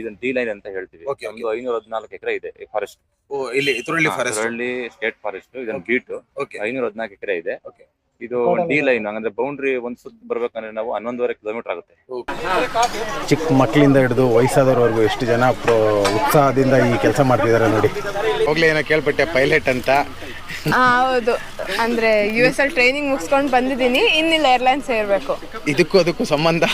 ಇದನ್ನ D line ಅಂತ ಹೇಳ್ತೀವಿ. Okay. ಒಂದು ಐನೂರ ಹದಿನಾಲ್ಕು ಎಕರೆ ಇದೆ ಫಾರೆಸ್ಟ್ ಓ ಇಲ್ಲಿ ಇತರಳ್ಳಿ ಫಾರೆಸ್ಟ್ ಸ್ಟೇಟ್ ಫಾರೆಸ್ಟ್ ಇದನ್ನ ಗೀಟ್. ಓಕೆ ಐನೂರ ಹದಿನಾಲ್ಕು ಎಕರೆ ಇದೆ. Okay. ಇದು ಡಿ ಲೈನ್ ಅಂದ್ರೆ ಬೌಂಡ್ರಿ ಒಂದ್ ಸುತ್ತ ಬರ್ಬೇಕಂದ್ರೆ ನಾವು ಹನ್ನೊಂದುವರೆ ಕಿಲೋಮೀಟರ್ ಆಗುತ್ತೆ. ಚಿಕ್ಕ ಮಕ್ಕಳಿಂದ ಹಿಡಿದು ವಯಸ್ಸಾದವರವರೆಗೂ ಎಷ್ಟು ಜನ ಪ್ರೋ ಉತ್ಸಾಹದಿಂದ ಈ ಕೆಲಸ ಮಾಡ್ತಿದ್ದಾರೆ ನೋಡಿ. ಹೋಗ್ಲಿ ಏನೋ ಕೇಳ್ಪಟ್ಟೆ ಪೈಲಟ್ ಅಂತ. ಆ, ಹೌದು. ಅಂದ್ರೆ ಯು ಎಸ್ ಅಲ್ಲಿ ಟ್ರೈನಿಂಗ್ ಮುಗಿಸ್ಕೊಂಡು ಬಂದಿದ್ದೀನಿ. ಇನ್ನಿಲ್ಲ ಏರ್ಲೈನ್ಸ್ ಸೇರ್ಬೇಕು. ಇದಕ್ಕೂ ಅದಕ್ಕೂ ಸಂಬಂಧ?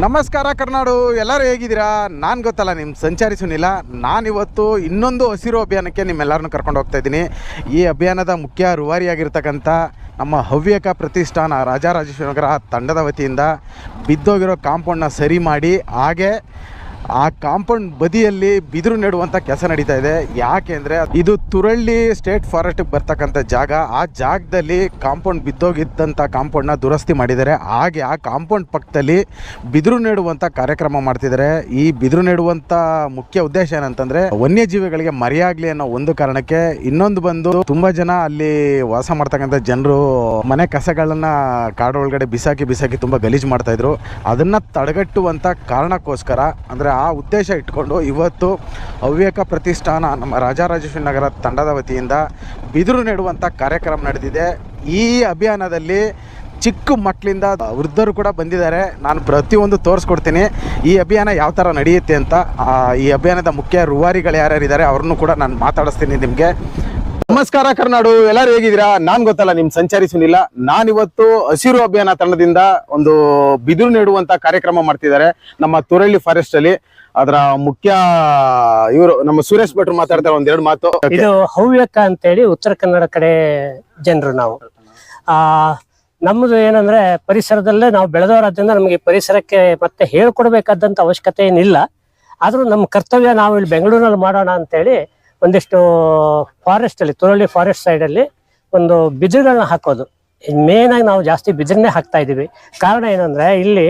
ನಮಸ್ಕಾರ ಕರ್ನಾಡು, ಎಲ್ಲರೂ ಹೇಗಿದ್ದೀರಾ? ನಾನು ಗೊತ್ತಲ್ಲ ನಿಮ್ಮ ಸಂಚಾರಿ ಸುನಿಲ್ಲ ನಾನಿವತ್ತು ಇನ್ನೊಂದು ಹಸಿರು ಅಭಿಯಾನಕ್ಕೆ ನಿಮ್ಮೆಲ್ಲರನ್ನು ಕರ್ಕೊಂಡು ಹೋಗ್ತಾ ಇದ್ದೀನಿ. ಈ ಅಭಿಯಾನದ ಮುಖ್ಯ ರೂವಾರಿಯಾಗಿರ್ತಕ್ಕಂಥ ನಮ್ಮ ಹವ್ಯಕ ಪ್ರತಿಷ್ಠಾನ ರಾಜಾರಾಜೇಶ್ವರ ನಗರ ತಂಡದ ವತಿಯಿಂದ ಬಿದ್ದೋಗಿರೋ ಕಾಂಪೌಂಡ್ನ ಸರಿ ಮಾಡಿ, ಹಾಗೆ ಆ ಕಾಂಪೌಂಡ್ ಬದಿಯಲ್ಲಿ ಬಿದಿರು ನೆಡುವಂಥ ಕೆಲಸ ನಡೀತಾ ಇದೆ. ಯಾಕೆ ಅಂದರೆ ಇದು ತುರಳ್ಳಿ ಸ್ಟೇಟ್ ಫಾರೆಸ್ಟ್ ಬರ್ತಕ್ಕಂಥ ಜಾಗ. ಆ ಜಾಗದಲ್ಲಿ ಕಾಂಪೌಂಡ್ ಬಿದ್ದೋಗಿದ್ದಂಥ ಕಾಂಪೌಂಡ್ನ ದುರಸ್ತಿ ಮಾಡಿದ್ದಾರೆ. ಹಾಗೆ ಆ ಕಾಂಪೌಂಡ್ ಪಕ್ಕದಲ್ಲಿ ಬಿದಿರು ನೆಡುವಂಥ ಕಾರ್ಯಕ್ರಮ ಮಾಡ್ತಿದ್ದಾರೆ. ಈ ಬಿದಿರು ನೆಡುವಂಥ ಮುಖ್ಯ ಉದ್ದೇಶ ಏನಂತಂದರೆ ವನ್ಯಜೀವಿಗಳಿಗೆ ಮರೆಯಾಗಲಿ ಅನ್ನೋ ಒಂದು ಕಾರಣಕ್ಕೆ ಇನ್ನೊಂದು ಬಂದು ತುಂಬ ಜನ ಅಲ್ಲಿ ವಾಸ ಮಾಡ್ತಕ್ಕಂಥ ಜನರು ಮನೆ ಕಸಗಳನ್ನ ಕಾಡು ಒಳಗಡೆ ಬಿಸಾಕಿ ಬಿಸಾಕಿ ತುಂಬಾ ಗಲೀಜು ಮಾಡ್ತಾ ಇದ್ರು. ಅದನ್ನ ತಡೆಗಟ್ಟುವಂಥ ಕಾರಣಕ್ಕೋಸ್ಕರ, ಅಂದರೆ ಆ ಉದ್ದೇಶ ಇಟ್ಕೊಂಡು ಇವತ್ತು ಹವ್ಯಕ ಪ್ರತಿಷ್ಠಾನ ನಮ್ಮ ರಾಜರಾಜೇಶ್ವರಿ ನಗರ ತಂಡದ ವತಿಯಿಂದ ಬಿದಿರು ನೆಡುವಂಥ ಕಾರ್ಯಕ್ರಮ ನಡೆದಿದೆ. ಈ ಅಭಿಯಾನದಲ್ಲಿ ಚಿಕ್ಕ ಮಕ್ಕಳಿಂದ ವೃದ್ಧರು ಕೂಡ ಬಂದಿದ್ದಾರೆ. ನಾನು ಪ್ರತಿಯೊಂದು ತೋರಿಸ್ಕೊಡ್ತೀನಿ. ಈ ಅಭಿಯಾನ ಯಾವ ಥರ ನಡೆಯುತ್ತೆ ಅಂತ ಈ ಅಭಿಯಾನದ ಮುಖ್ಯ ರೂವಾರಿಗಳು ಯಾರ್ಯಾರಿದ್ದಾರೆ ಅವ್ರನ್ನೂ ಕೂಡ ನಾನು ಮಾತಾಡಿಸ್ತೀನಿ ನಿಮಗೆ. ನಮಸ್ಕಾರ ಕರ್ನಾಡು, ಎಲ್ಲರೂ ಹೇಗಿದ್ದೀರಾ? ನಾನ್ ಗೊತ್ತಲ್ಲ, ನಿಮ್ ಸಂಚಾರಿ ಸುನಿಲ್ಲ ನಾನಿವತ್ತು ಹಸಿರು ಅಭಿಯಾನ ತಂಡದಿಂದ ಒಂದು ಬಿದಿರು ನೆಡುವಂತ ಕಾರ್ಯಕ್ರಮ ಮಾಡ್ತಿದ್ದಾರೆ. ನಮ್ಮ ತುರಳ್ಳಿ ಫಾರೆಸ್ಟ್ ಅಲ್ಲಿ. ಅದರ ಮುಖ್ಯ, ಇವರು ನಮ್ಮ ಸುರೇಶ್ ಭಟ್ರು ಮಾತಾಡ್ತಾರೆ ಒಂದೆರಡು ಮಾತು. ಇದು ಹವ್ಯಕ ಅಂತೇಳಿ ಉತ್ತರ ಕನ್ನಡ ಕಡೆ ಜನರು ನಾವು. ಆ, ನಮ್ಮದು ಏನಂದ್ರೆ ಪರಿಸರದಲ್ಲೇ ನಾವು ಬೆಳೆದವರಾದ್ರಿಂದ ನಮಗೆ ಪರಿಸರಕ್ಕೆ ಮತ್ತೆ ಹೇಳ್ಕೊಡ್ಬೇಕಾದಂತ ಅವಶ್ಯಕತೆ ಏನಿಲ್ಲ. ಆದ್ರೂ ನಮ್ಮ ಕರ್ತವ್ಯ ನಾವು ಇಲ್ಲಿ ಬೆಂಗಳೂರಿನಲ್ಲಿ ಮಾಡೋಣ ಅಂತೇಳಿ ಒಂದಿಷ್ಟು ಫಾರೆಸ್ಟ್ ಅಲ್ಲಿ, ತುರಳಿ ಫಾರೆಸ್ಟ್ ಸೈಡ್ ಅಲ್ಲಿ ಒಂದು ಬಿದಿರುಗಳನ್ನ ಹಾಕೋದು. ಮೇನ್ ಆಗಿ ನಾವು ಜಾಸ್ತಿ ಬಿದಿರನ್ನೇ ಹಾಕ್ತಾ ಇದೀವಿ ಕಾರಣ ಏನಂದ್ರೆ ಇಲ್ಲಿ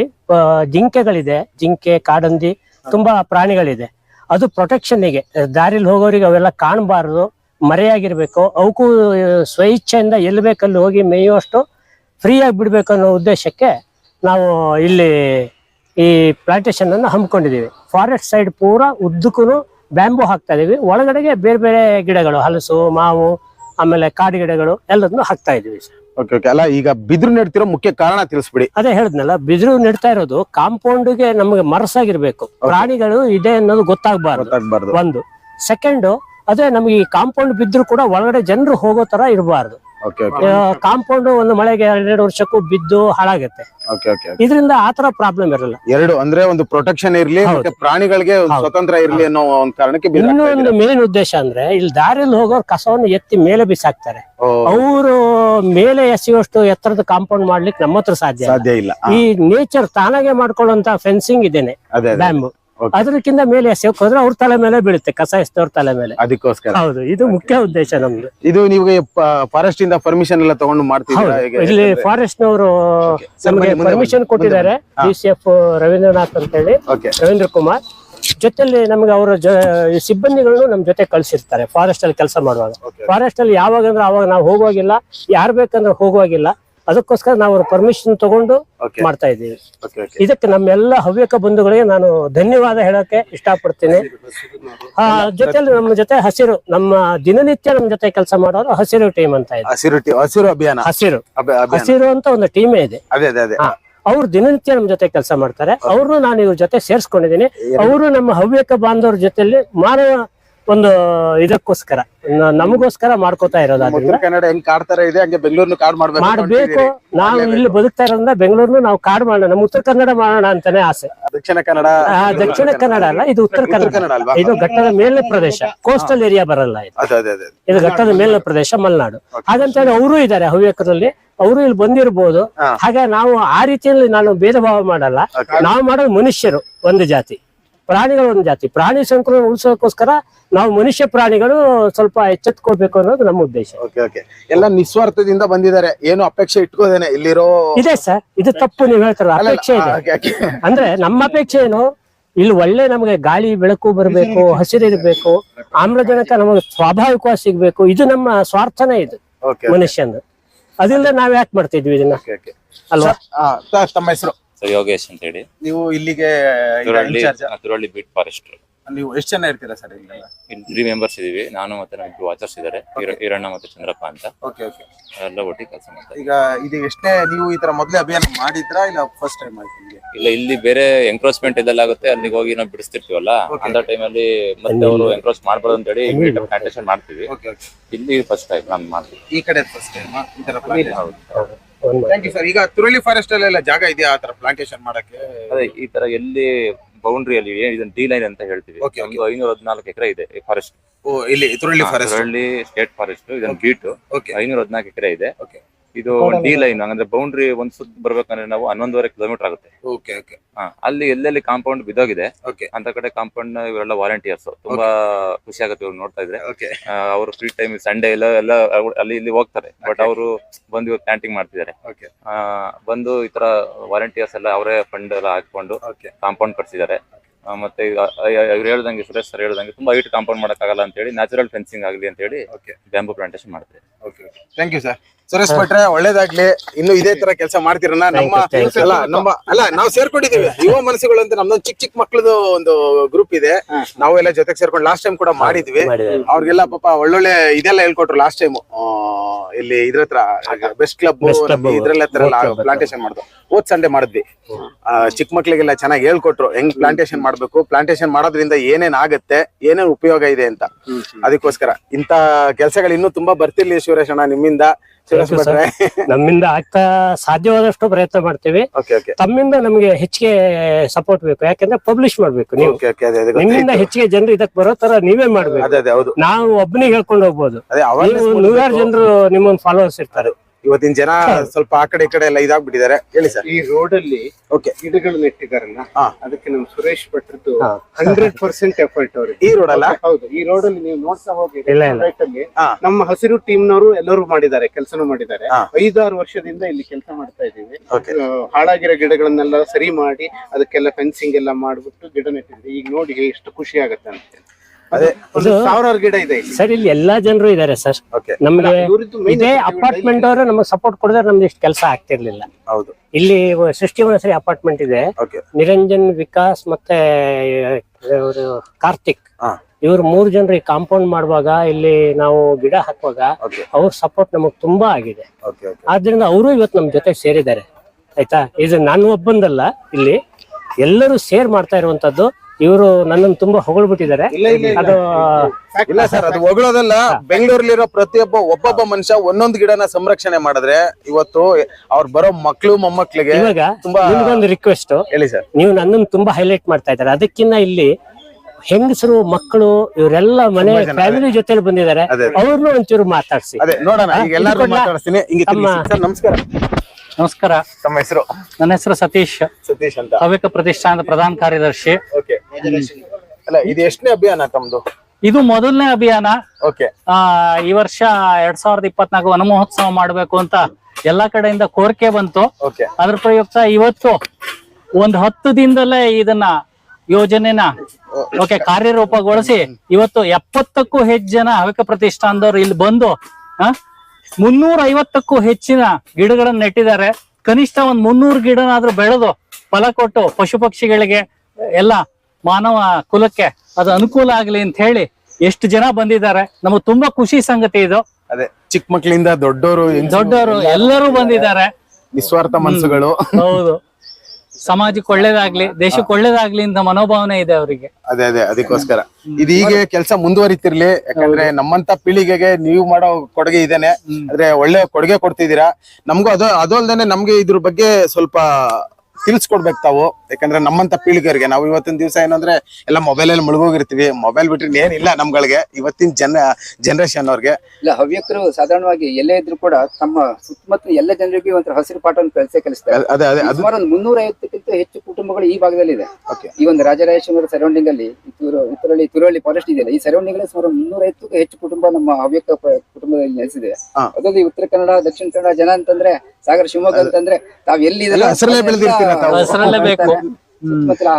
ಜಿಂಕೆಗಳಿದೆ. ಜಿಂಕೆ, ಕಾಡಂದಿ ತುಂಬಾ ಪ್ರಾಣಿಗಳಿದೆ. ಅದು ಪ್ರೊಟೆಕ್ಷನ್ನಿಗೆ ದಾರಿಲಿ ಹೋಗೋರಿಗೆ ಅವೆಲ್ಲ ಕಾಣಬಾರದು. ಮರೆಯಾಗಿರ್ಬೇಕು. ಅವಕ್ಕೂ ಸ್ವಇಚ್ಛೆಯಿಂದ ಎಲ್ಲಿ ಬೇಕಲ್ಲಿ ಹೋಗಿ ಮೇಯುವಷ್ಟು ಫ್ರೀಯಾಗಿ ಬಿಡಬೇಕು ಅನ್ನೋ ಉದ್ದೇಶಕ್ಕೆ ನಾವು ಇಲ್ಲಿ ಈ ಪ್ಲಾಂಟೇಶನ್ ಅನ್ನು ಹಮ್ಮಿಕೊಂಡಿದ್ದೀವಿ. ಫಾರೆಸ್ಟ್ ಸೈಡ್ ಪೂರಾ ಉದ್ದಕ್ಕೂ ಬ್ಯಾಂಬು ಹಾಕ್ತಾ ಇದೀವಿ. ಒಳಗಡೆಗೆ ಬೇರೆ ಬೇರೆ ಗಿಡಗಳು ಹಲಸು ಮಾವು ಆಮೇಲೆ ಕಾಡು ಗಿಡಗಳು ಎಲ್ಲದನ್ನು ಹಾಕ್ತಾ ಇದೀವಿ ಸರ್. ಓಕೆ ಓಕೆ ಅಲ್ಲ ಈಗ ಬಿದಿರು ನೆಡ್ತಿರೋ ಮುಖ್ಯ ಕಾರಣ ತಿಳಿಸ್ಬಿಡಿ. ಅದೇ ಹೇಳಿದ್ನಲ್ಲ ಬಿದಿರು ನೆಡ್ತಾ ಇರೋದು ಕಾಂಪೌಂಡ್ಗೆ ನಮಗೆ ಮರಸಾಗಿರ್ಬೇಕು. ಪ್ರಾಣಿಗಳು ಇದೆ ಅನ್ನೋದು ಗೊತ್ತಾಗಬಾರ್ದು. ಗೊತ್ತಾಗ್ಬಾರ್ದು. ಒಂದು. ಸೆಕೆಂಡ್ ಅದೇ ನಮಗೆ ಈ ಕಾಂಪೌಂಡ್ ಬಿದ್ರು ಕೂಡ ಒಳಗಡೆ ಜನರು ಹೋಗೋ ತರ ಇರಬಾರ್ದು. ಓಕೆ ಓಕೆ ಕಾಂಪೌಂಡ್ ಒಂದು ಮಳೆಗೆ ಎರಡೆರಡು ವರ್ಷಕ್ಕೂ ಬಿದ್ದು ಹಾಳಾಗುತ್ತೆ. ಓಕೆ ಓಕೆ ಇದರಿಂದ ಆತರ ಪ್ರಾಬ್ಲಮ್ ಇರಲ್ಲ. ಎರಡು ಅಂದ್ರೆ ಒಂದು ಪ್ರೊಟೆಕ್ಷನ್ ಇರ್ಲಿ ಮತ್ತೆ ಪ್ರಾಣಿಗಳಿಗೆ ಒಂದು ಸ್ವತಂತ್ರ ಇರ್ಲಿ ಅನ್ನೋ ಒಂದು ಕಾರಣಕ್ಕೆ ಹಾಕ್ತಾ ಇನ್ನೊಂದು ಇದ್ದೀರಾ. ಮೇನ್ ಉದ್ದೇಶ ಅಂದ್ರೆ ಇಲ್ಲಿ ದಾರಿಯಲ್ಲಿ ಹೋಗೋರು ಕಸವನ್ನು ಎತ್ತಿ ಮೇಲೆ ಬಿಸಾಕ್ತಾರೆ. ಓ, ಅವರು ಮೇಲೆ ಎಸೆಯುವಷ್ಟು ಎತ್ತರದ ಕಾಂಪೌಂಡ್ ಮಾಡ್ಲಿಕ್ಕೆ ನಮ್ಮ ಹತ್ರ ಸಾಧ್ಯ ಇಲ್ಲ. ಸಾಧ್ಯ ಇಲ್ಲ. ಈ ನೇಚರ್ ತಾನಾಗೆ ಮಾಡ್ಕೊಳ್ಳುವಂತ ಫೆನ್ಸಿಂಗ್ ಇದೇನೆ ಅದೇ ಅದೇ. ಬ್ಯಾಂಬು. ಅದಕ್ಕಿಂತ ಮೇಲೆ ಎಸೆಯೋಕ್ ಹೋದ್ರೆ ಅವ್ರ ತಲೆ ಮೇಲೆ ಬೀಳುತ್ತೆ ಕಸ ಎಸ್ತವ್ರ ತಲೆ ಮೇಲೆ. ಅದಕ್ಕೋಸ್ಕರ. ಹೌದು ಇದು ಮುಖ್ಯ ಉದ್ದೇಶ ನಮ್ದು. ಇದು ನೀವು ಫಾರೆಸ್ಟ್ ಇಂದ ಪರ್ಮಿಷನ್ ಎಲ್ಲ ತಗೊಂಡು ಮಾಡ್ತೀವಿ ಇಲ್ಲಿ ಫಾರೆಸ್ಟ್ ನವರು ನಮಗೆ ಪರ್ಮಿಷನ್ ಕೊಟ್ಟಿದ್ದಾರೆ DCF D C F Ravindranath ಅಂತ ಹೇಳಿ ರವೀಂದ್ರ ಕುಮಾರ್. ಜೊತೆಲಿ ನಮ್ಗೆ ಅವರ ಸಿಬ್ಬಂದಿಗಳನ್ನು ನಮ್ ಜೊತೆ ಕಳ್ಸಿರ್ತಾರೆ ಫಾರೆಸ್ಟ್ ಅಲ್ಲಿ ಕೆಲಸ ಮಾಡುವಾಗ. ಫಾರೆಸ್ಟ್ ಅಲ್ಲಿ ಯಾವಾಗ ಅಂದ್ರೆ ಅವಾಗ ನಾವು ಹೋಗುವಾಗಿಲ್ಲ ಯಾರು ಬೇಕಂದ್ರೆ ಹೋಗುವಾಗಿಲ್ಲ. ಅದಕ್ಕೋಸ್ಕರ ನಾವು ಅವ್ರ ಪರ್ಮಿಷನ್ ತಗೊಂಡು ಮಾಡ್ತಾ ಇದ್ದೀವಿ. ಇದಕ್ಕೆ ನಮ್ಮೆಲ್ಲ ಹವ್ಯಕ ಬಂಧುಗಳಿಗೆ ನಾನು ಧನ್ಯವಾದ ಹೇಳಕ್ಕೆ ಇಷ್ಟಪಡ್ತೀನಿ. ಆ ಜೊತೆಲಿ ನಮ್ಮ ಜೊತೆ ಹಸಿರು ನಮ್ಮ ದಿನನಿತ್ಯ ನಮ್ಮ ಜೊತೆ ಕೆಲಸ ಮಾಡೋರು ಹಸಿರು ಟೀಮ್ ಅಂತ ಇದೆ ಹಸಿರು ಹಸಿರು ಅಭಿಯಾನ. ಹಸಿರು. ಹಸಿರು ಅಂತ ಒಂದು ಟೀಮ್ ಇದೆ. ಅದೇ ಅದೇ. ಅವ್ರು ದಿನನಿತ್ಯ ನಮ್ಮ ಜೊತೆ ಕೆಲಸ ಮಾಡ್ತಾರೆ. ಅವ್ರನ್ನು ನಾನು ಇವ್ರ ಜೊತೆ ಸೇರ್ಸ್ಕೊಂಡಿದ್ದೀನಿ. ಅವರು ನಮ್ಮ ಹವ್ಯಕ ಬಾಂಧವ್ರ ಜೊತೆಲಿ ಮಾನವ ಒಂದು ಇದಕ್ಕೋಸ್ಕರ ನಮಗೋಸ್ಕರ ಮಾಡ್ಕೋತಾ ಇರೋದು ಉತ್ತರ ಅದನ್ನ ಕನ್ನಡ ಹೆಂಗ್ ಕಾಡ್ ಇದೆ ಹಂಗೆ ಬೆಂಗಳೂರ್ನು ಕಾಡ್ ಮಾಡ್ಬೇಕು ಮಾಡ್ಬೇಕು ನಾವು ಇಲ್ಲಿ ಬದುಕ್ತಾ ಇರೋದ್ರಿಂದ ಬೆಂಗಳೂರ್ನ ನಾವು ಕಾಡ್ ಮಾಡೋಣ. ನಮ್ಮ ಉತ್ತರ ಕನ್ನಡ ಮಾಡೋಣ ಅಂತಾನೆ ಆಸೆ. ದಕ್ಷಿಣ ಕನ್ನಡ. ದಕ್ಷಿಣ ಕನ್ನಡ ಅಲ್ಲ ಇದು ಉತ್ತರ ಕನ್ನಡ. ಕನ್ನಡ ಇದು ಘಟ್ಟದ ಮೇಲಿನ ಪ್ರದೇಶ ಕೋಸ್ಟಲ್ ಏರಿಯಾ ಬರಲ್ಲ ಇದು. ಘಟ್ಟದ ಮೇಲಿನ ಪ್ರದೇಶ ಮಲೆನಾಡು. ಹಾಗಂತೇಳಿ ಅವರು ಇದ್ದಾರೆ ಹವ್ಯಕರಲ್ಲಿ ಅವರು ಇಲ್ಲಿ ಬಂದಿರಬಹುದು. ಹಾಗೆ ನಾವು ಆ ರೀತಿಯಲ್ಲಿ ನಾನು ಭೇದ ಭಾವ ಮಾಡಲ್ಲ. ನಾವು ಮಾಡೋದು ಮನುಷ್ಯರು ಒಂದು ಜಾತಿ. ಪ್ರಾಣಿಗಳು ಒಂದು ಜಾತಿ. ಪ್ರಾಣಿ ಸಂಕುಲ ಉಳಿಸೋಕೋಸ್ಕರ ನಾವು ಮನುಷ್ಯ ಪ್ರಾಣಿಗಳು ಸ್ವಲ್ಪ ಎಚ್ಚೆತ್ಕೊಳ್ಬೇಕು ಅನ್ನೋದು ನಮ್ಮ ಉದ್ದೇಶ. Okay okay. ಎಲ್ಲ ನಿಸ್ವಾರ್ಥದಿಂದ ಬಂದಿದ್ದಾರೆ. ಏನು ಅಪೇಕ್ಷೆ ಇಟ್ಕೋದೇನೆ ಇಲ್ಲಿರೋ ಇದೆ ಸರ್. ಇದು ತಪ್ಪು ನೀವು ಹೇಳ್ತಾರ ಅಪೇಕ್ಷೆ ಇದೆ. ಅಂದ್ರೆ ನಮ್ಮ ಅಪೇಕ್ಷೆ ಏನು? ಇಲ್ಲಿ ಒಳ್ಳೆ ನಮಗೆ ಗಾಳಿ ಬೆಳಕು ಬರಬೇಕು ಹಸಿರಿರ್ಬೇಕು. ಇರಬೇಕು. ಆಮ್ಲಜನಕ ನಮಗೆ ಸ್ವಾಭಾವಿಕವಾಗಿ ಸಿಗ್ಬೇಕು. ಇದು ನಮ್ಮ ಸ್ವಾರ್ಥನೇ ಇದು. ಮನುಷ್ಯನ. ಅದರಿಂದ ಅದಿಲ್ಲ ನಾವ್ ಯಾಕೆ ಮಾಡ್ತಿದ್ವಿ ಇದನ್ನ. ಅಲ್ವಾ? ತಮ್ಮ ಹೆಸರು. ಹೆಸರು ಯೋಗೇಶ್ ಅಂತ ಹೇಳಿ ನೀವು ಇಲ್ಲಿಗೆ ಈಗ Turalli incharge Turalli beat forest ನೀವು ಎಷ್ಟು ಜನ ಇರ್ತೀರಾ ಸರ್ ಇಲ್ಲೆಲ್ಲ? ಇಲ್ಲಿ ತ್ರೀ ಮೆಂಬರ್ಸ್ ಇದೀವಿ. ನಾನು ಮತ್ತೆ ನಮ್ಮ ಇಬ್ರು ವಾಚರ್ಸ್ ಇದ್ದಾರೆ ಈರಣ್ಣ ಮತ್ತೆ ಚಂದ್ರಪ್ಪ ಅಂತ. ಓಕೆ ಓಕೆ ಎಲ್ಲ ಒಟ್ಟಿಗೆ ಕೆಲಸ ಮಾಡ್ತಾರೆ. ಈಗ ಇದು ಎಷ್ಟೇ ನೀವು ಈ ತರ ಮೊದಲೇ ಅಭಿಯಾನ ಮಾಡಿದ್ರಾ ಇಲ್ಲ ಫಸ್ಟ್ ಟೈಮ್ ಆಯ್ತು ನಿಮಗೆ? ಇಲ್ಲ ಇಲ್ಲಿ ಬೇರೆ ಎನ್ಕ್ರೋಚ್ಮೆಂಟ್ ಇದೆಲ್ಲ ಆಗುತ್ತೆ. ಅಲ್ಲಿಗೆ ಹೋಗಿ ನಾವು ಬಿಡಿಸ್ತಿರ್ತೀವಲ್ಲ. ಅಂತ ಟೈಮಲ್ಲಿ ಮತ್ತೆ ಅವರು ಎಂಕ್ರೋಚ್ ಮಾಡ್ಬಾರ್ದು ಅಂತ ಹೇಳಿ ಮಾಡ್ತೀವಿ. ಓಕೆ ಓಕೆ ಇಲ್ಲಿ ಫಸ್ಟ್ ಟೈಮ್ ನಾನು ಮಾಡ್ತೀವಿ ಈ ಕಡೆ ಫಸ್ಟ್ ಟೈಮ್ ಈ ತರ ಹೌದು. ಥ್ಯಾಂಕ್ ಯು ಸರ್ ಈಗ ತುರುಳಿ ಫಾರೆಸ್ಟ್ ಅಲ್ಲೆಲ್ಲ ಜಾಗ ಇದೆಯಾ ಆ ತರ ಪ್ಲಾಂಟೇಶನ್ ಮಾಡಕ್ಕೆ? ಅದೇ ಈ ತರ ಎಲ್ಲಿ ಬೌಂಡ್ರಿಯಲ್ಲಿ ಇದನ್ನ ಡಿ ಲೈನ್ ಅಂತ ಹೇಳ್ತೀವಿ. Okay, okay. ಒಂದು ಐನೂರ ಹದಿನಾಲ್ಕು ಎಕರೆ ಇದೆ ಫಾರೆಸ್ಟ್ ಓ ಇಲ್ಲಿ ತುರುಳಿ ಫಾರೆಸ್ಟ್ ಸ್ಟೇಟ್ ಫಾರೆಸ್ಟ್ ಇದನ್ನ ಬೀಟ್ ಓಕೆ ಐನೂರ ಹದಿನಾಲ್ಕು ಎಕರೆ ಇದೆ. ಓಕೆ ಇದು ಡಿ ಲೈನ್ ಅಂದ್ರೆ ಬೌಂಡ್ರಿ ಒಂದ್ ಸುತ್ತ ಬರ್ಬೇಕಂದ್ರೆ ನಾವು ಹನ್ನೊಂದುವರೆ ಕಿಲೋಮೀಟರ್ ಆಗುತ್ತೆ. ಓಕೆ ಓಕೆ ಹಾ, ಅಲ್ಲಿ ಎಲ್ಲೆಲ್ಲಿ ಕಾಂಪೌಂಡ್ ಬಿದ್ದೋಗಿದೆ ಓಕೆ ಅಂತ ಕಡೆ ಕಾಂಪೌಂಡ್ ಇವರೆಲ್ಲ ವಾಲಂಟಿಯರ್ಸ್ ತುಂಬಾ ಖುಷಿ ಆಗುತ್ತೆ ಇವ್ರು ನೋಡ್ತಾ ಇದ್ರೆ. ಓಕೆ ಅವರು ಫ್ರೀ ಟೈಮ್ ಸಂಡೇ ಎಲ್ಲ ಎಲ್ಲ ಅವ್ರು ಅಲ್ಲಿ ಇಲ್ಲಿ ಹೋಗ್ತಾರೆ. But Okay. ಅವರು ಬಂದು ಇವಾಗ ಪ್ಲಾಂಟಿಂಗ್ ಮಾಡ್ತಿದ್ದಾರೆ. ಓಕೆ ಆ, ಬಂದು ಈ ತರ ವಾಲಂಟಿಯರ್ಸ್ ಎಲ್ಲ ಅವರೇ ಫಂಡ್ ಎಲ್ಲ ಹಾಕೊಂಡು ಓಕೆ ಕಾಂಪೌಂಡ್ ಕಟ್ಸಿದ್ದಾರೆ. ಆ, ಮತ್ತೆ ಈಗ ಇವ್ರು ಹೇಳ್ದಂಗೆ ಸುರೇಶ್ ಸರ್ ಹೇಳ್ದಂಗೆ ತುಂಬಾ ಹೈಟ್ ಕಾಂಪೌಂಡ್ ಮಾಡಕ್ಕಾಗಲ್ಲ ಅಂತ ಹೇಳಿ ನ್ಯಾಚುರಲ್ ಫೆನ್ಸಿಂಗ್ ಆಗಲಿ ಅಂತ ಹೇಳಿ ಓಕೆ ಬ್ಯಾಂಬೂ ಪ್ಲಾಂಟೇಶನ್ ಮಾಡ್ತಾರೆ okay thank you sir Suresh ಭಟ್ರೆ ಒಳ್ಳೇದಾಗ್ಲಿ. ಇನ್ನು ಇದೇ ತರ ಕೆಲಸ ಮಾಡ್ತಿರೋಣ ನಮ್ಮ ಅಲ್ಲ ನಮ್ಮ ಅಲ್ಲ ನಾವು ಸೇರ್ಕೊಂಡಿದೀವಿ ಯುವ ಮನಸ್ಸುಗಳು ಅಂತ ನಮ್ದೊಂದು ಚಿಕ್ಕ ಚಿಕ್ಕ ಮಕ್ಳದು ಒಂದು ಗ್ರೂಪ್ ಇದೆ. ನಾವೆಲ್ಲ ಜೊತೆಗೆ ಸೇರ್ಕೊಂಡು ಲಾಸ್ಟ್ ಟೈಮ್ ಕೂಡ ಮಾಡಿದ್ವಿ. ಅವ್ರಿಗೆಲ್ಲ ಪಾಪ ಒಳ್ಳೊಳ್ಳೆ ಇದೆಲ್ಲ ಹೇಳ್ಕೊಟ್ರು ಲಾಸ್ಟ್ ಟೈಮ್ ಇಲ್ಲಿ ಇದ್ರ ಹತ್ರ ಬೆಸ್ಟ್ ಕ್ಲಬ್ ಇದ್ರಲ್ಲ ಹತ್ರ. ಪ್ಲಾಂಟೇಶನ್ ಮಾಡಿದ್ವಿ ಹೋದ್ ಸಂಡೆ ಮಾಡಿದ್ವಿ. ಚಿಕ್ಕ ಮಕ್ಳಿಗೆಲ್ಲ ಚೆನ್ನಾಗಿ ಹೇಳ್ಕೊಟ್ರು. ಹೆಂಗ್ ಪ್ಲಾಂಟೇಶನ್ ಮಾಡ್ಬೇಕು? ಪ್ಲಾಂಟೇಶನ್ ಮಾಡೋದ್ರಿಂದ ಏನೇನ್ ಆಗುತ್ತೆ? ಏನೇನ್ ಉಪಯೋಗ ಇದೆ ಅಂತ. ಅದಕ್ಕೋಸ್ಕರ. ಇಂತ ಕೆಲಸಗಳು ಇನ್ನೂ ತುಂಬಾ ಬರ್ತಿರ್ಲಿ ಸುರೇಶ್ ಅಣ್ಣ ನಿಮ್ಮಿಂದ. ನಮ್ಮಿಂದ ಆಗ್ತಾ ಸಾಧ್ಯವಾದಷ್ಟು ಪ್ರಯತ್ನ ಮಾಡ್ತೀವಿ. ತಮ್ಮಿಂದ ನಮಗೆ ಹೆಚ್ಚಿಗೆ ಸಪೋರ್ಟ್ ಬೇಕು. ಯಾಕಂದ್ರೆ ಪಬ್ಲಿಷ್ ಮಾಡ್ಬೇಕು ನೀವು. ನಿಮ್ಮಿಂದ ಹೆಚ್ಚಿಗೆ ಜನರು ಇದಕ್ ಬರೋ ತರ ನೀವೇ ಮಾಡ್ಬೇಕು. ನಾವು ಒಬ್ಬನಿಗೆ ಹೇಳ್ಕೊಂಡು ಹೋಗ್ಬೋದು. ನೂರಾರು. ಜನರು ನಿಮ್ಮೊಂದು ಫಾಲೋವರ್ಸ್ ಇರ್ತಾರೆ. ಇವತ್ತಿನ ಜನ ಸ್ವಲ್ಪ ಆ ಕಡೆ ಈ ಕಡೆ ಎಲ್ಲ ಇದಾಗ್ಬಿಟ್ಟಿದ್ದಾರೆ. ಹೇಳಿ ಸರ್. ಈ ರೋಡ್ ಅಲ್ಲಿ ಓಕೆ. ಗಿಡಗಳು ನೆಟ್ಟಿದಾರಲ್ಲ ಅದಕ್ಕೆ ನಮ್ ಸುರೇಶ್ ಭಟ್ರದ್ದು. ಹಂಡ್ರೆಡ್ ಪರ್ಸೆಂಟ್ ಎಫರ್ಟ್ ಅವ್ರಿಗೆ ಈ ರೋಡ್ ಅಲ್ಲ? ಹೌದು ಈ ರೋಡ್ ಅಲ್ಲಿ ನೀವು ನೋಡ್ತಾ ಹೋಗಿ ಇಲ್ಲ, ಇಲ್ಲ. ಅಲ್ಲಿ ನಮ್ಮ ಹಸಿರು ಟೀಮ್ ನವರು ಎಲ್ಲರೂ ಮಾಡಿದ್ದಾರೆ ಕೆಲಸನೂ ಮಾಡಿದ್ದಾರೆ. ಐದಾರು ವರ್ಷದಿಂದ ಇಲ್ಲಿ ಕೆಲಸ ಮಾಡ್ತಾ ಇದೀವಿ ಆ, ಹಾಳಾಗಿರೋ ಗಿಡಗಳನ್ನೆಲ್ಲ ಸರಿ ಮಾಡಿ ಅದಕ್ಕೆಲ್ಲ ಫೆನ್ಸಿಂಗ್ ಎಲ್ಲ ಮಾಡ್ಬಿಟ್ಟು ಗಿಡ ನೆಟ್ಟಿದ್ವಿ ಈಗ ನೋಡಿ ಎಷ್ಟು ಖುಷಿ ಆಗತ್ತೆ ಅಂತ. ಅದೇ ಒಂದು ಸಾವಿರಾರು ಗಿಡ ಇದೆ ಇಲ್ಲಿ. ಸರ್ ಇಲ್ಲಿ ಎಲ್ಲಾ ಜನರು ಇದಾರೆ ಸರ್. ನಮ್ಗೆ ಇದೇ ಅಪಾರ್ಟ್ಮೆಂಟ್ ಅವರು ನಮಗೆ ಸಪೋರ್ಟ್ ಕೊಡಿದ್ರೆ ನಮ್ದು ಇಷ್ಟು ಕೆಲಸ ಆಗ್ತಿರ್ಲಿಲ್ಲ. ಹೌದು. ಇಲ್ಲಿ ಸೃಷ್ಟಿವನಸರಿ ಅಪಾರ್ಟ್ಮೆಂಟ್ ಇದೆ. ನಿರಂಜನ್ ವಿಕಾಸ್ ಮತ್ತೆ ಕಾರ್ತಿಕ್. ಇವ್ರು ಮೂರು ಜನರು ಈ ಕಾಂಪೌಂಡ್ ಮಾಡುವಾಗ ಇಲ್ಲಿ ನಾವು ಗಿಡ ಹಾಕುವಾಗ ಅವ್ರ ಸಪೋರ್ಟ್ ನಮಗ್ ತುಂಬಾ ಆಗಿದೆ. ಆದ್ರಿಂದ ಅವರು ಇವತ್ತು ನಮ್ ಜೊತೆ ಸೇರಿದ್ದಾರೆ. ಆಯ್ತಾ? ಇದು ನಾನು ಒಬ್ಬಂದಲ್ಲ ಇಲ್ಲಿ ಎಲ್ಲರೂ ಸೇರ್ ಮಾಡ್ತಾ ಇರುವಂತದ್ದು ಇವರು ನನ್ನನ್ನು ತುಂಬಾ ಹೊಗಳ್ಬಿಟ್ಟಿದ್ದಾರೆ. ಇಲ್ಲ ಇಲ್ಲ ಇಲ್ಲ. ಅದು ಇಲ್ಲ ಸರ್ ಅದು ಹೊಗಳೋದಲ್ಲ. ಬೆಂಗಳೂರಲ್ಲಿರೋ ಪ್ರತಿಯೊಬ್ಬ ಒಬ್ಬೊಬ್ಬ ಮನುಷ್ಯ ಒಂದೊಂದು ಗಿಡನ ಸಂರಕ್ಷಣೆ ಮಾಡಿದ್ರೆ ಇವತ್ತು ಅವ್ರು ಬರೋ ಮಕ್ಕಳು ಮೊಮ್ಮಕ್ಳಿಗೆ ಇವಾಗ ತುಂಬಾ ನಿಮ್ಗೊಂದು ರಿಕ್ವೆಸ್ಟ್ ಹೇಳಿ ಸರ್. ನೀವು ನನ್ನನ್ನು ತುಂಬಾ ಹೈಲೈಟ್ ಮಾಡ್ತಾ ಇದ್ದಾರೆ. ಅದಕ್ಕಿಂತ ಇಲ್ಲಿ ಹೆಂಗಸರು ಮಕ್ಕಳು ಇವರೆಲ್ಲ ಮನೆ ಫ್ಯಾಮಿಲಿ ಜೊತೆ ಬಂದಿದ್ದಾರೆ. ಅವ್ರನ್ನು ಒಂಚೂರು ಮಾತಾಡ್ಸಿ. ಅದೇ ನೋಡೋಣ ಈಗ ಎಲ್ಲಾರು ಮಾತಾಡ್ತೀನಿ ಹಿಂಗೆ ತಿರ್ಗಿ. ತಮ್ಮ- ಸರ್ ನಮಸ್ಕಾರ. ನಮಸ್ಕಾರ. ತಮ್ಮ ಹೆಸರು? ನನ್ನ ಹೆಸರು ಸತೀಶ್. ಸತೀಶ್ ಅಂತ. ಹವ್ಯಕ ಪ್ರತಿಷ್ಠಾನದ ಪ್ರಧಾನ ಕಾರ್ಯದರ್ಶಿ. ಓಕೆ. ಅಲ್ಲ ಇದು ಎಷ್ಟನೇ ಅಭಿಯಾನ ತಮ್ದು? ಇದು ಮೊದಲನೇ ಅಭಿಯಾನ. ಓಕೆ ಆ, ಈ ವರ್ಷ ಎರಡ್ ಸಾವಿರದ ಇಪ್ಪತ್ನಾಲ್ಕು ವನಮಹೋತ್ಸವ ಮಾಡಬೇಕು ಅಂತ ಎಲ್ಲಾ ಕಡೆಯಿಂದ ಕೋರಿಕೆ ಬಂತು. ಓಕೆ ಅದ್ರ ಪ್ರಯುಕ್ತ ಇವತ್ತು ಒಂದ್ ಹತ್ತು ದಿನದಲ್ಲೇ ಇದನ್ನ ಯೋಜನೆನ ಓಕೆ ಕಾರ್ಯರೂಪಗೊಳಿಸಿ ಇವತ್ತು ಎಪ್ಪತ್ತಕ್ಕೂ ಹೆಚ್ಚು ಜನ ಹವಿಕ ಪ್ರತಿಷ್ಠಾನದವರು ಇಲ್ಲಿ ಬಂದು ಆ, ಮುನ್ನೂರ ಐವತ್ತಕ್ಕೂ ಹೆಚ್ಚಿನ ಗಿಡಗಳನ್ನ ನೆಟ್ಟಿದ್ದಾರೆ. ಕನಿಷ್ಠ ಒಂದ್ ಮುನ್ನೂರು ಗಿಡನಾದ್ರೂ ಬೆಳೆದು ಫಲ ಕೊಟ್ಟು ಪಶು ಪಕ್ಷಿಗಳಿಗೆ ಎಲ್ಲ ಮಾನವ ಕುಲಕ್ಕೆ ಅದು ಅನುಕೂಲ ಆಗ್ಲಿ ಅಂತ ಹೇಳಿ ಎಷ್ಟು ಜನ ಬಂದಿದ್ದಾರೆ. ನಮಗೆ ತುಂಬಾ ಖುಷಿ ಸಂಗತಿ ಇದು. ಅದೇ ಚಿಕ್ಕ ಮಕ್ಕಳಿಂದ ದೊಡ್ಡವರು ದೊಡ್ಡವರು ಎಲ್ಲರೂ ಬಂದಿದ್ದಾರೆ. ನಿಸ್ವಾರ್ಥ ಮನಸ್ಸುಗಳು. ಹೌದು. ಸಮಾಜಕ್ಕೆ ಒಳ್ಳೇದಾಗ್ಲಿ ದೇಶಕ್ಕೆ ಒಳ್ಳೇದಾಗ್ಲಿ ಅಂತ ಮನೋಭಾವನೆ ಇದೆ ಅವರಿಗೆ. ಅದೇ ಅದೇ ಅದಕ್ಕೋಸ್ಕರ. ಇದು ಹೀಗೆ ಕೆಲಸ ಮುಂದುವರಿತಿರ್ಲಿ ಯಾಕಂದ್ರೆ ನಮ್ಮಂತ ಪೀಳಿಗೆಗೆ ನೀವು ಮಾಡೋ ಕೊಡುಗೆ ಇದೇನೆ. ಅಂದ್ರೆ ಒಳ್ಳೆ ಕೊಡುಗೆ ಕೊಡ್ತಿದ್ದೀರಾ. ನಮ್ಗೂ ಅದು ಅದು ಅಲ್ದೇನೆ ನಮ್ಗೆ ಇದ್ರ ಬಗ್ಗೆ ಸ್ವಲ್ಪ ತಿಳಿಸ್ಕೊಡ್ಬೇಕು ತಾವು. ಯಾಕಂದ್ರೆ ನಮ್ಮಂತ ಪೀಳಿಗೆಯರಿಗೆ ನಾವು ಇವತ್ತಿನ ದಿವಸ ಏನಂದ್ರೆ ಎಲ್ಲ ಮೊಬೈಲ್ ಅಲ್ಲಿ ಮುಳುಗೋಗಿರ್ತೀವಿ. ಮೊಬೈಲ್ ಬಿಟ್ರೆ ಏನಿಲ್ಲ ನಮ್ಗಳಿಗೆ ಇವತ್ತಿನ ಜನ ಜನರೇಷನ್ ಅವ್ರಿಗೆ. ಇಲ್ಲ ಹವ್ಯಕರು ಸಾಧಾರಣವಾಗಿ ಎಲ್ಲೇ ಇದ್ರು ಕೂಡ ತಮ್ಮ ಸುತ್ತಮುತ್ತ ಎಲ್ಲ ಜನರಿಗೆ ಒಂಥರ ಹಸಿರು ಪಾಠವನ್ನು ಕಲಿಸೇ ಕಲಿಸ್ತಾರೆ. ಅದ್- ಅದೇ ಅದೇ ಅದು ಸುಮಾರು ಒಂದು ಮುನ್ನೂರ ಐವತ್ತಕ್ಕಿಂತ ಹೆಚ್ಚು ಕುಟುಂಬಗಳು ಈ ಭಾಗದಲ್ಲಿ ಇದೆ Okay. ಈ ಒಂದು ರಾಜರಾಜೇಶ್ವರ ಸರೌಂಡಿಂಗ್ ಅಲ್ಲಿ ಉತ್ತರಳ್ಳಿ ತುರು- ತುರಳಿ ತುರಳಿ ಫಾರೆಸ್ಟ್ ಇದೆಯಲ್ಲ ಈ ಸರೌಂಡಿಂಗ್ ಅಲ್ಲಿ ಸುಮಾರು ಮುನ್ನೂರ ಐವತ್ತಕ್ಕೂ ಹೆಚ್ಚು ಕುಟುಂಬ ನಮ್ಮ ಹವ್ಯಕ ಪ- ಕುಟುಂಬದಲ್ಲಿ ನೆಲೆಸಿದೆ. ಹಾ. ಅದರಲ್ಲಿ ಉತ್ತರ ಕನ್ನಡ ದಕ್ಷಿಣ ಕನ್ನಡ ಜನ ಅಂತಂದ್ರೆ ಸಾಗರ ಶಿವಮೊಗ್ಗ ಅಂತಂದ್ರೆ ತಾವ್ ಎಲ್ಲಿ ಹಸ್ರಲ್ಲೇ ಬೇಕು.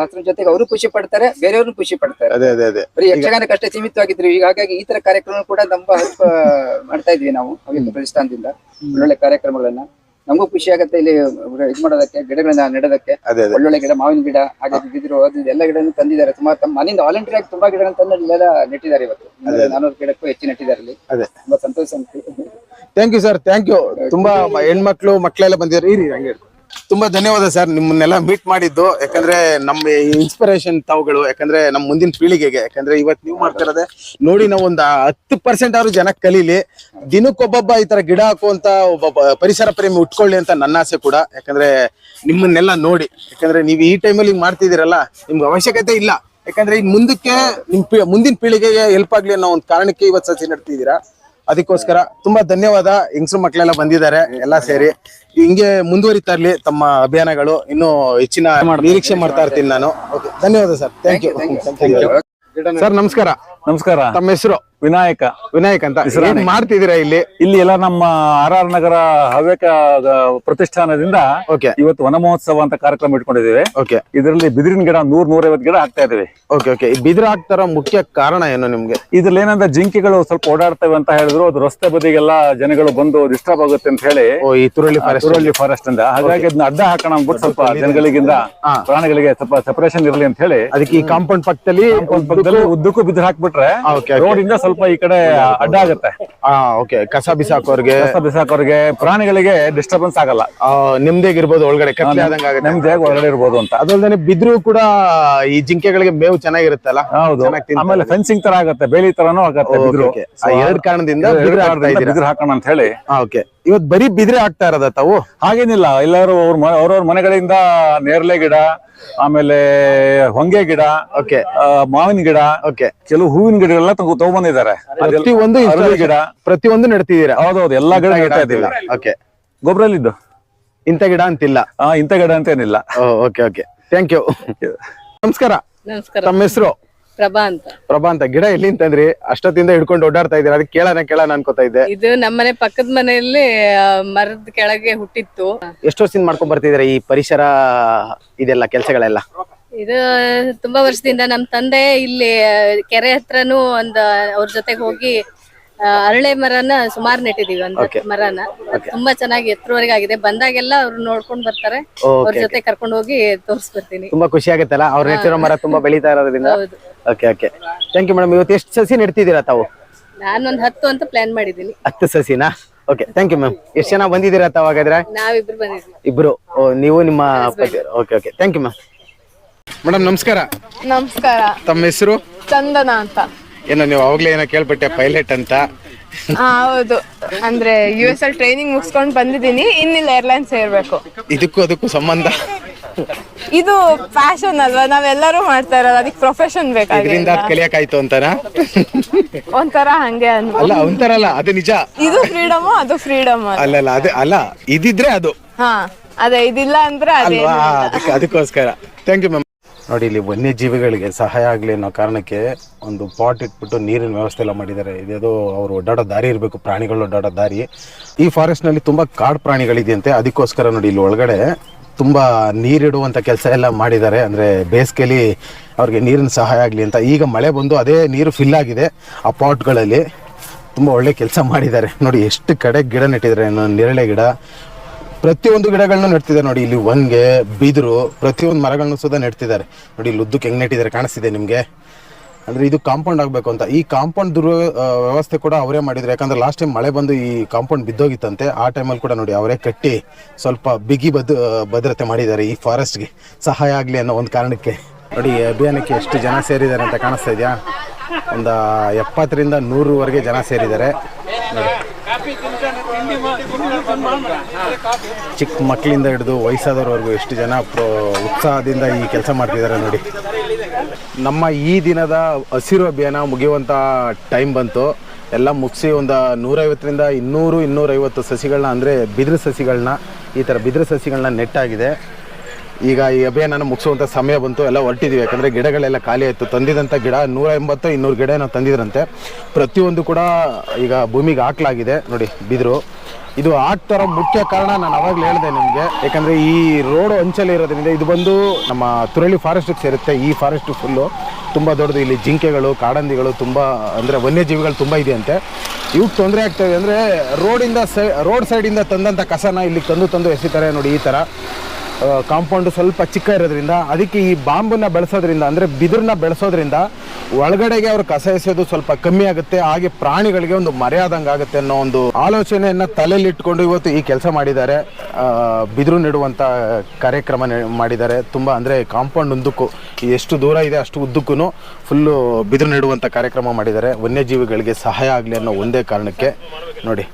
ಹಸ್ರ ಜೊತೆಗೆ ಅವರು ಖುಷಿ ಪಡ್ತಾರೆ ಬೇರೆಯವ್ರನ್ನ ಖುಷಿ ಪಡ್ತಾರೆ. ಅದೇ ಅದೇ ಅದೇ. ಬರೀ ಅಷ್ಟೇ ಸೀಮಿತವಾಗಿದ್ರು. ಈಗ ಹಾಗಾಗಿ ಈ ತರ ಕಾರ್ಯಕ್ರಮ ಕೂಡ ನಮ್ಮ ಹೆಲ್ಪ್ ಮಾಡ್ತಾ ಇದ್ವಿ ನಾವು ಪ್ರತಿಷ್ಠಾನದಿಂದ. ಒಳ್ಳೊಳ್ಳೆ ಕಾರ್ಯಕ್ರಮಗಳನ್ನ. ನಮಗೂ ಖುಷಿ ಆಗುತ್ತೆ ಇಲ್ಲಿ ಇದು ಮಾಡೋದಕ್ಕೆ ಗಿಡಗಳನ್ನ ನೆಡೋದಕ್ಕೆ. ಅದೇ ಅದೇ. ಒಳ್ಳೊಳ್ಳೆ ಗಿಡ ಮಾವಿನ ಗಿಡ ಹಾಗೆ ಬಿದಿರು ಅದು ಎಲ್ಲ ಗಿಡನೂ ತಂದಿದ್ದಾರೆ. ಸುಮಾರು ತಮ್ಮ ಮನೆಯಿಂದ ವಾಲಂಟಿಯರ್ ಆಗಿ ತುಂಬಾ ಗಿಡಗಳನ್ನ ತಂದು ಇಲ್ಲೆಲ್ಲ ನೆಟ್ಟಿದ್ದಾರೆ ಇವತ್ತು. ನಾನೂರು ಗಿಡಕ್ಕೂ ಹೆಚ್ಚು ನೆಟ್ಟಿದ್ದಾರೆ ಇಲ್ಲಿ ಅದೇ. ತುಂಬಾ ಸಂತೋಷ ಅಂತ thank you sir thank you ತುಂಬಾ ಹೆಣ್ಮಕ್ಳು ಮಕ್ಕಳೆಲ್ಲ ಬಂದಿದ್ದಾರೆ. ಇರಿ ಹಂಗೆ. ತುಂಬಾ ಧನ್ಯವಾದ ಸರ್ ನಿಮ್ಮನ್ನೆಲ್ಲ ಮೀಟ್ ಮಾಡಿದ್ದು. ಯಾಕಂದ್ರೆ ನಮ್ಮ ಇನ್ಸ್ಪಿರೇಷನ್ ತಾವುಗಳು, ಯಾಕಂದ್ರೆ ನಮ್ಮ ಮುಂದಿನ ಪೀಳಿಗೆಗೆ, ಯಾಕಂದ್ರೆ ಇವತ್ ನೀವು ಮಾಡ್ತಿರೋದೆ ನೋಡಿ ನಾವು ಒಂದು ಹತ್ತು ಪರ್ಸೆಂಟ್ ಆದ್ರೂ ಜನ ಕಲೀಲಿ. ದಿನಕ್ಕೊಬ್ಬೊಬ್ಬ ಈ ತರ ಗಿಡ ಹಾಕುವಂತ ಒಬ್ಬ ಪರಿಸರ ಪ್ರೇಮಿ ಉಟ್ಕೊಳ್ಳಿ ಅಂತ ನನ್ನ ಆಸೆ ಕೂಡ. ಯಾಕಂದ್ರೆ ನಿಮ್ಮನ್ನೆಲ್ಲ ನೋಡಿ, ಯಾಕಂದ್ರೆ ನೀವು ಈ ಟೈಮಲ್ಲಿ ಮಾಡ್ತಿದ್ದೀರಲ್ಲ, ನಿಮ್ಗೆ ಅವಶ್ಯಕತೆ ಇಲ್ಲ. ಯಾಕಂದ್ರೆ ಈಗ ಮುಂದಕ್ಕೆ ನಿಮ್ ಮುಂದಿನ ಪೀಳಿಗೆಗೆ ಹೆಲ್ಪ್ ಆಗ್ಲಿ ಅನ್ನೋ ಒಂದು ಕಾರಣಕ್ಕೆ ಇವತ್ತು ಸಸಿ ನಡ್ತಿದ್ದೀರಾ. ಅದಕ್ಕೋಸ್ಕರ ತುಂಬಾ ಧನ್ಯವಾದ ಹೆಂಗಸರು ಮಕ್ಕಳೆಲ್ಲ ಬಂದಿದ್ದಾರೆ ಎಲ್ಲಾ ಸೇರಿ. ಹಿಂಗೆ ಮುಂದುವರಿತಾ ಇರ್ಲಿ ತಮ್ಮ ಅಭಿಯಾನಗಳು. ಇನ್ನು ಹೆಚ್ಚಿನ ನಿರೀಕ್ಷೆ ಮಾಡ್ತಾ ಇರ್ತೀನಿ ನಾನು. ಧನ್ಯವಾದ ಸರ್. ಥ್ಯಾಂಕ್ ಯು ಸರ್ ನಮಸ್ಕಾರ. ನಮಸ್ಕಾರ. ತಮ್ಮ ಹೆಸರು? ವಿನಾಯಕ. ವಿನಾಯಕ ಅಂತ. ಏನ್ ಮಾಡ್ತಿದ್ದೀರಾ ಇಲ್ಲಿ? ಇಲ್ಲಿ ಎಲ್ಲ ನಮ್ಮ ಆರ್ ಆರ್ ನಗರ ಹವ್ಯಕ ಪ್ರತಿಷ್ಠಾನದಿಂದ ಓಕೆ. ಇವತ್ತು ವನ ಮಹೋತ್ಸವ ಅಂತ ಕಾರ್ಯಕ್ರಮ ಇಟ್ಕೊಂಡಿದ್ದೇವೆ. ಓಕೆ. ಇದರಲ್ಲಿ ಬಿದಿರಿನ ಗಿಡ ನೂರ್ ನೂರೈವತ್ತು ಗಿಡ ಹಾಕ್ತಾ ಇದ್ದೇವೆ. Okay okay. ಬಿದಿರು ಹಾಕ್ತಾರ ಮುಖ್ಯ ಕಾರಣ ಏನು ನಿಮ್ಗೆ? ಇದ್ರಲ್ಲಿ ಏನಂದ್ರೆ ಜಿಂಕೆಗಳು ಸ್ವಲ್ಪ ಓಡಾಡ್ತವೆ ಅಂತ ಹೇಳಿದ್ರು. ಅದು ರಸ್ತೆ ಬದಿಗೆಲ್ಲ ಜನಗಳು ಬಂದು ಡಿಸ್ಟರ್ಬ್ ಆಗುತ್ತೆ ಅಂತ ಹೇಳಿ ಓ ಈ ತುರಳಿ ಫಾರೆಸ್ಟ್ ತುರಳ್ಳಿ ಫಾರೆಸ್ಟ್ ಇಂದ. ಹಾಗಾಗಿ ಅದನ್ನ ಅಡ್ಡ ಹಾಕೋಣ ಅಂದ್ಬಿಟ್ಟು ಸ್ವಲ್ಪ ಜನಗಳಿಗಿಂದ. ಪ್ರಾಣಿಗಳಿಗೆ ಸ್ವಲ್ಪ ಸೆಪರೇಷನ್ ಇರಲಿ ಅಂತ ಹೇಳಿ ಅದಕ್ಕೆ ಈ ಕಾಂಪೌಂಡ್ ಪಕ್ಕದಲ್ಲಿ ಪಕ್ಕದಲ್ಲಿ ಉದ್ದಕ್ಕೂ ಬಿದಿರು ಹಾಕ್ಬಿಟ್ರೆ ರೋಡ್ ಇಂದ ಸ್ವಲ್ಪ ಈ ಕಡೆ ಅಡ್ಡ ಆಗುತ್ತೆ. ಓಕೆ ಕಸ ಬಿಸಾಕೋರ್ಗೆ ಕಸ ಬಿಸಾಕೋರ್ಗೆ ಪ್ರಾಣಿಗಳಿಗೆ ಡಿಸ್ಟರ್ಬೆನ್ಸ್ ಆಗಲ್ಲ. ಆ, ಇರ್ಬೋದು ಒಳಗಡೆ ಕತ್ಲೆ ಆದಂಗ ಆಗುತ್ತೆ. ಒಳಗಡೆ ಇರ್ಬೋದು ಅಂತ. ಅದಲ್ದೇನೆ ಬಿದ್ರು ಕೂಡ ಈ ಜಿಂಕೆಗಳಿಗೆ ಮೇವು ಚೆನ್ನಾಗಿರುತ್ತಲ್ಲ? ಹೌದು. ಆಮೇಲೆ ಫೆನ್ಸಿಂಗ್ ತರ ಆಗುತ್ತೆ ಬೇಲಿ ತರನು ಆಗತ್ತೆ ಬಿದ್ರು. ಎರಡ್ ಕಾರಣದಿಂದ ಬಿದ್ರು ಹಾಕೋಣ ಅಂತ ಹೇಳಿ. ಓಕೆ ಇವತ್ ಬರೀ ಬಿದ್ರೆ ಆಗ್ತಾ ಇರೋದ ತಾವು? ಹಾಗೇನಿಲ್ಲ. ಎಲ್ಲರೂ ಅವ್ರ ಅವ್ರವ್ರ ಮನೆಗಳಿಂದ ನೇರಳೆ ಗಿಡ ಆಮೇಲೆ ಹೊಂಗೆ ಗಿಡ ಓಕೆ ಮಾವಿನ ಗಿಡ ಓಕೆ ಕೆಲವು ಹೂವಿನ ಗಿಡಗಳೆಲ್ಲ ತಗೊ- ತಗೊಂಡ್ಬಂದಿದ್ದಾರೆ ಪ್ರತಿ ಅರಳಿ installation- ಗಿಡ. ಪ್ರತಿಯೊಂದು ನೆಡ್ತಿದ್ದೀರಾ? ಹೌದೌದು ಎಲ್ಲಾ ಗಿಡ ಇದ್ದೀವಿ. ಓಕೆ. ಗೊಬ್ಬರಲ್ಲಿದ್ದು ಇಂಥ ಗಿಡ ಅಂತಿಲ್ಲ. ಆ ಇಂಥ ಗಿಡ ಅಂತ ಏನಿಲ್ಲ. Okay okay. ಥ್ಯಾಂಕ್ ಯು ನಮಸ್ಕಾರ. ನಮಸ್ಕಾರ. ತಮ್ಮ ಹೆಸರು? ಪ್ರಭಾ ಅಂತ ಪ್ರಭಾ ಅಂತ ಗಿಡ ಎಲ್ಲಿ ಅಂತಂದ್ರಿ? ಅಷ್ಟೊತ್ತಿಂದ ಹಿಡ್ಕೊಂಡು ಓಡಾಡ್ತಾ ಇದ್ರಿ ಅದಕ್ಕೆ ಕೇಳೋಣ ಕೇಳೋಣ ಅನ್ಕೋತಾ ಇದ್ದೆ. ಇದು ನಮ್ಮನೆ ಪಕ್ಕದ ಮನೆಯಲ್ಲಿ ಮರದ ಕೆಳಗೆ ಹುಟ್ಟಿತ್ತು. ಎಷ್ಟು ವರ್ಷದಿಂದ ಮಾಡ್ಕೊಂಡ್ ಬರ್ತಿದ್ದೀರಾ ಈ ಪರಿಸರ ಇದೆಲ್ಲ ಕೆಲಸಗಳೆಲ್ಲ? ಇದು ತುಂಬಾ ವರ್ಷದಿಂದ ನಮ್ ತಂದೆ ಇಲ್ಲಿ ಕೆರೆ ಹತ್ರನು ಒಂದ್ ಅವ್ರ ಜೊತೆಗೆ ಹೋಗಿ ಆ, ಅರಳೆ ಮರನ ಸುಮಾರು ನೆಟ್ಟಿದೀವಿ ಒಂದ್ ಹತ್ತು ಮರನ. ತುಂಬಾ ಚೆನ್ನಾಗಿ ಎತ್ತರವರೆಗೆ ಆಗಿದೆ ಬಂದಾಗೆಲ್ಲ ಅವ್ರು ನೋಡ್ಕೊಂಡ್ ಬರ್ತಾರೆ. ಅವ್ರ ಜೊತೆ ಕರ್ಕೊಂಡು ಹೋಗಿ ತೋರಿಸ್ಬಿಡ್ತೀನಿ ತುಂಬಾ ಖುಷಿ ಆಗುತ್ತಲ್ಲ? ಅವ್ರ ನೆಟ್ಟಿರೋ ಮರ ತುಂಬಾ ಬೆಳೀತಾ ಇರೋದ್ರಿಂದ? ಹೌದು. Okay okay thank you madam ಇವತ್ತು ಎಷ್ಟು ಸಸಿ ನೆಡ್ತಿದ್ದೀರಾ ತಾವು? ನಾನೊಂದ್ ಹತ್ತು ಅಂತ ಪ್ಲಾನ್ ಮಾಡಿದೀನಿ ಹತ್ತು ಸಸಿನಾ? ಓಕೆ ಥ್ಯಾಂಕ್ ಯು ಮ್ಯಾಮ್ ಎಷ್ಟು ಜನ ಬಂದಿದ್ದೀರಾ ತಾವು ಹಾಗಾದ್ರೆ? ನಾವಿಬ್ರು ಬಂದಿದ್ವಿ ಇಬ್ರು. ಓ, ನೀವು ನಿಮ್ಮ okay okay thank you ma'am madam ನಮಸ್ಕಾರ. ನಮಸ್ಕಾರ. ತಮ್ಮ ಹೆಸರು? ಚಂದನ ಅಂತ. ಏನೋ ನೀವು ಅವಾಗಲೇ ಏನೋ ಕೇಳ್ಬಿಟ್ಟೆ ಪೈಲಟ್ ಅಂತ? ಆ, ಹೌದು. ಅಂದ್ರೆ ಯು ಎಸ್ ಅಲ್ಲಿ ಟ್ರೈನಿಂಗ್ ಮುಗಿಸ್ಕೊಂಡು ಬಂದಿದ್ದೀನಿ. ಇನ್ನಿಲ್ಲ ಏರ್ಲೈನ್ಸ್ ಸೇರ್ಬೇಕು. ಇದಕ್ಕೂ ಅದಕ್ಕೂ ಸಂಬಂಧ? ಇದು ಫ್ಯಾಷನ್ ಅಲ್ವಾ? ನಾವೆಲ್ಲರೂ ಮಾಡ್ತಾ ಇರೋದು. ಅದಕ್ಕೆ ಪ್ರೊಫೆಷನ್ ಇದರಿಂದ ಬೇಕಾಗಿಲ್ಲ ಅದ್ ಕಲಿಯಕ್ಕಾಯ್ತು ಅಂತನಾ? ಒಂಥರ ಹಂಗೆ ಅನ್ಬೋದು. ಅಲ್ಲ ಒಂಥರಲ್ಲ ಅದು ನಿಜ. ಇದು ಫ್ರೀಡಮ್ ಅದು ಫ್ರೀಡಮ್ ಅಲ್ಲ ಅದೇ ಅಲ್ಲ ಇದಿದ್ರೆ ಅದು. ಹಾ ಅದೇ ಇದಿಲ್ಲ ಅಂದ್ರೆ ಅಲ್ವಾ? ಅದಕ್ಕೆ ಅದಕ್ಕೋಸ್ಕರ. ಥ್ಯಾಂಕ್ ಯು ಮ್ಯಾಮ್ ನೋಡಿ, ಇಲ್ಲಿ ವನ್ಯಜೀವಿಗಳಿಗೆ ಸಹಾಯ ಆಗಲಿ ಅನ್ನೋ ಕಾರಣಕ್ಕೆ ಒಂದು ಪಾಟ್ ಇಟ್ಬಿಟ್ಟು ನೀರಿನ ವ್ಯವಸ್ಥೆ ಎಲ್ಲ ಮಾಡಿದ್ದಾರೆ. ಇದೇದು ಅವರು ಓಡಾಡೋ ದಾರಿ ಇರಬೇಕು ಪ್ರಾಣಿಗಳು ಓಡಾಡೋ ದಾರಿ. ಈ ಫಾರೆಸ್ಟ್ನಲ್ಲಿ ತುಂಬ ಕಾಡು ಪ್ರಾಣಿಗಳಿದೆಯಂತೆ. ಅದಕ್ಕೋಸ್ಕರ ನೋಡಿ, ಇಲ್ಲಿ ಒಳಗಡೆ ತುಂಬ ನೀರಿಡುವಂಥ ಕೆಲಸ ಎಲ್ಲ ಮಾಡಿದ್ದಾರೆ. ಅಂದರೆ ಬೇಸಿಗೆಲಿ ಅವ್ರಿಗೆ ನೀರಿನ ಸಹಾಯ ಆಗಲಿ ಅಂತ. ಈಗ ಮಳೆ ಬಂದು ಅದೇ ನೀರು ಫಿಲ್ ಆಗಿದೆ. ಆ ಪಾಟ್ಗಳಲ್ಲಿ ತುಂಬ ಒಳ್ಳೆ ಕೆಲಸ ಮಾಡಿದ್ದಾರೆ. ನೋಡಿ, ಎಷ್ಟು ಕಡೆ ಗಿಡ ನೆಟ್ಟಿದ್ದಾರೆ. ನೇರಳೆ ಗಿಡ ಪ್ರತಿಯೊಂದು ಗಿಡಗಳನ್ನ ನೆಡ್ತಿದ್ದಾರೆ ನೋಡಿ. ಇಲ್ಲಿ ಒನ್ಗೆ ಬಿದಿರು, ಪ್ರತಿಯೊಂದು ಮರಗಳನ್ನು ಸುದ ನೆಡ್ತಿದ್ದಾರೆ. ನೋಡಿ, ಇಲ್ಲಿ ಉದ್ದಕ್ಕೆ ಹೆಂಗ್ ನೆಟ್ಟಿದ್ದಾರೆ ಕಾಣಿಸ್ತಿದೆ ನಿಮಗೆ? ಅಂದ್ರೆ ಇದು ಕಾಂಪೌಂಡ್ ಆಗಬೇಕು ಅಂತ. ಈ ಕಾಂಪೌಂಡ್ ದುರ್ವ ವ್ಯವಸ್ಥೆ ಕೂಡ ಅವರೇ ಮಾಡಿದ್ರು. ಯಾಕಂದ್ರೆ ಲಾಸ್ಟ್ ಟೈಮ್ ಮಳೆ ಬಂದು ಈ ಕಾಂಪೌಂಡ್ ಬಿದ್ದೋಗಿತ್ತಂತೆ. ಆ ಟೈಮಲ್ಲಿ ಕೂಡ ನೋಡಿ ಅವರೇ ಕಟ್ಟಿ ಸ್ವಲ್ಪ ಬಿಗಿ ಬದ್ ಭದ್ರತೆ ಮಾಡಿದ್ದಾರೆ ಈ ಫಾರೆಸ್ಟ್ಗೆ ಸಹಾಯ ಆಗಲಿ ಅನ್ನೋ ಒಂದು ಕಾರಣಕ್ಕೆ. ನೋಡಿ ಅಭಿಯಾನಕ್ಕೆ ಎಷ್ಟು ಜನ ಸೇರಿದ್ದಾರೆ ಅಂತ ಕಾಣಿಸ್ತಾ ಇದೆಯಾ? ಒಂದು ಎಪ್ಪತ್ತರಿಂದ ನೂರವರೆಗೆ ಜನ ಸೇರಿದ್ದಾರೆ. ನೋಡಿ. ಚಿಕ್ಕ ಮಕ್ಕಳಿಂದ ಹಿಡಿದು ವಯಸ್ಸಾದವ್ರವರೆಗೂ ಎಷ್ಟು ಜನ ಉತ್ಸಾಹದಿಂದ ಈ ಕೆಲಸ ಮಾಡ್ತಿದ್ದಾರೆ ನೋಡಿ. ನಮ್ಮ ಈ ದಿನದ ಹಸಿರು ಅಭಿಯಾನ ಮುಗಿಯುವಂಥ ಟೈಮ್ ಬಂತು. ಎಲ್ಲ ಮುಗಿಸಿ ಒಂದು ನೂರೈವತ್ತರಿಂದ ಇನ್ನೂರು ಇನ್ನೂರೈವತ್ತು ಸಸಿಗಳನ್ನ, ಅಂದರೆ ಬಿದಿರು ಸಸಿಗಳನ್ನ, ಈ ಥರ ಬಿದಿರು ಸಸಿಗಳನ್ನ ನೆಟ್ಟಾಗಿದೆ. ಈಗ ಈ ಅಭಿಯಾನ ಮುಗಿಸುವಂಥ ಸಮಯ ಬಂತು, ಎಲ್ಲ ಹೊರಟಿದ್ದೀವಿ ಯಾಕಂದರೆ ಗಿಡಗಳೆಲ್ಲ ಖಾಲಿ ಆಯಿತು. ತಂದಿದಂಥ ಗಿಡ ನೂರ ಎಂಬತ್ತು ಇನ್ನೂರು ಗಿಡ ನಾವು ತಂದಿದ್ರಂತೆ. ಪ್ರತಿಯೊಂದು ಕೂಡ ಈಗ ಭೂಮಿಗೆ ಹಾಕಲಾಗಿದೆ. ನೋಡಿ, ಬಿದಿರು. ಇದು ಆಗ್ತಾರ ಮುಖ್ಯ ಕಾರಣ ನಾನು ಅವಾಗಲೇ ಹೇಳಿದೆ ನಿಮಗೆ. ಯಾಕಂದರೆ ಈ ರೋಡ್ ಅಂಚಲ್ಲಿ ಇರೋದ್ರಿಂದ ಇದು ಬಂದು ನಮ್ಮ ತುರಳಿ ಫಾರೆಸ್ಟಿಗೆ ಸೇರುತ್ತೆ. ಈ ಫಾರೆಸ್ಟ್ ಫುಲ್ಲು ತುಂಬ ದೊಡ್ಡದು. ಇಲ್ಲಿ ಜಿಂಕೆಗಳು, ಕಾಡಂದಿಗಳು ತುಂಬ, ಅಂದರೆ ವನ್ಯಜೀವಿಗಳು ತುಂಬ ಇದೆಯಂತೆ. ಇವ್ಗೆ ತೊಂದರೆ ಆಗ್ತದೆ ಅಂದರೆ ರೋಡಿಂದ ಸೈ, ರೋಡ್ ಸೈಡಿಂದ ತಂದಂಥ ಕಸನ ಇಲ್ಲಿ ತಂದು ತಂದು ಎಸಿತಾರೆ. ನೋಡಿ, ಈ ಥರ ಕಾಂಪೌಂಡು ಸ್ವಲ್ಪ ಚಿಕ್ಕ ಇರೋದ್ರಿಂದ, ಅದಕ್ಕೆ ಈ ಬಾಂಬನ್ನ ಬೆಳೆಸೋದ್ರಿಂದ, ಅಂದರೆ ಬಿದಿರನ್ನ ಬೆಳೆಸೋದ್ರಿಂದ ಒಳಗಡೆಗೆ ಅವ್ರ ಕಸ ಎಸೆಯೋದು ಸ್ವಲ್ಪ ಕಮ್ಮಿ ಆಗುತ್ತೆ, ಹಾಗೆ ಪ್ರಾಣಿಗಳಿಗೆ ಒಂದು ಮರ್ಯಾದಂಗೆ ಆಗುತ್ತೆ ಅನ್ನೋ ಒಂದು ಆಲೋಚನೆಯನ್ನು ತಲೆಯಲ್ಲಿ ಇಟ್ಕೊಂಡು ಇವತ್ತು ಈ ಕೆಲಸ ಮಾಡಿದ್ದಾರೆ. ಬಿದಿರು ನೆಡುವಂಥ ಕಾರ್ಯಕ್ರಮ ಮಾಡಿದ್ದಾರೆ. ತುಂಬ ಅಂದರೆ ಕಾಂಪೌಂಡ್ ಉದ್ದಕ್ಕೂ, ಎಷ್ಟು ದೂರ ಇದೆ ಅಷ್ಟು ಉದ್ದಕ್ಕೂ ಫುಲ್ಲು ಬಿದಿರು ನೆಡುವಂಥ ಕಾರ್ಯಕ್ರಮ ಮಾಡಿದ್ದಾರೆ. ವನ್ಯಜೀವಿಗಳಿಗೆ ಸಹಾಯ ಆಗಲಿ ಅನ್ನೋ ಒಂದೇ ಕಾರಣಕ್ಕೆ. ನೋಡಿ.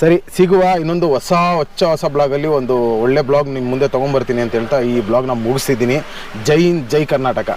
ಸರಿ, ಸಿಗುವ ಇನ್ನೊಂದು ಹೊಸ, ಹೊಚ್ಚ ಹೊಸ ಬ್ಲಾಗಲ್ಲಿ ಒಂದು ಒಳ್ಳೆ ಬ್ಲಾಗ್ ನಿಮ್ಮ ಮುಂದೆ ತೊಗೊಂಬರ್ತೀನಿ ಅಂತ ಹೇಳ್ತಾ ಈ ಬ್ಲಾಗ್ನ ಮುಗಿಸಿದ್ದೀನಿ ಜೈ ಜೈ ಕರ್ನಾಟಕ.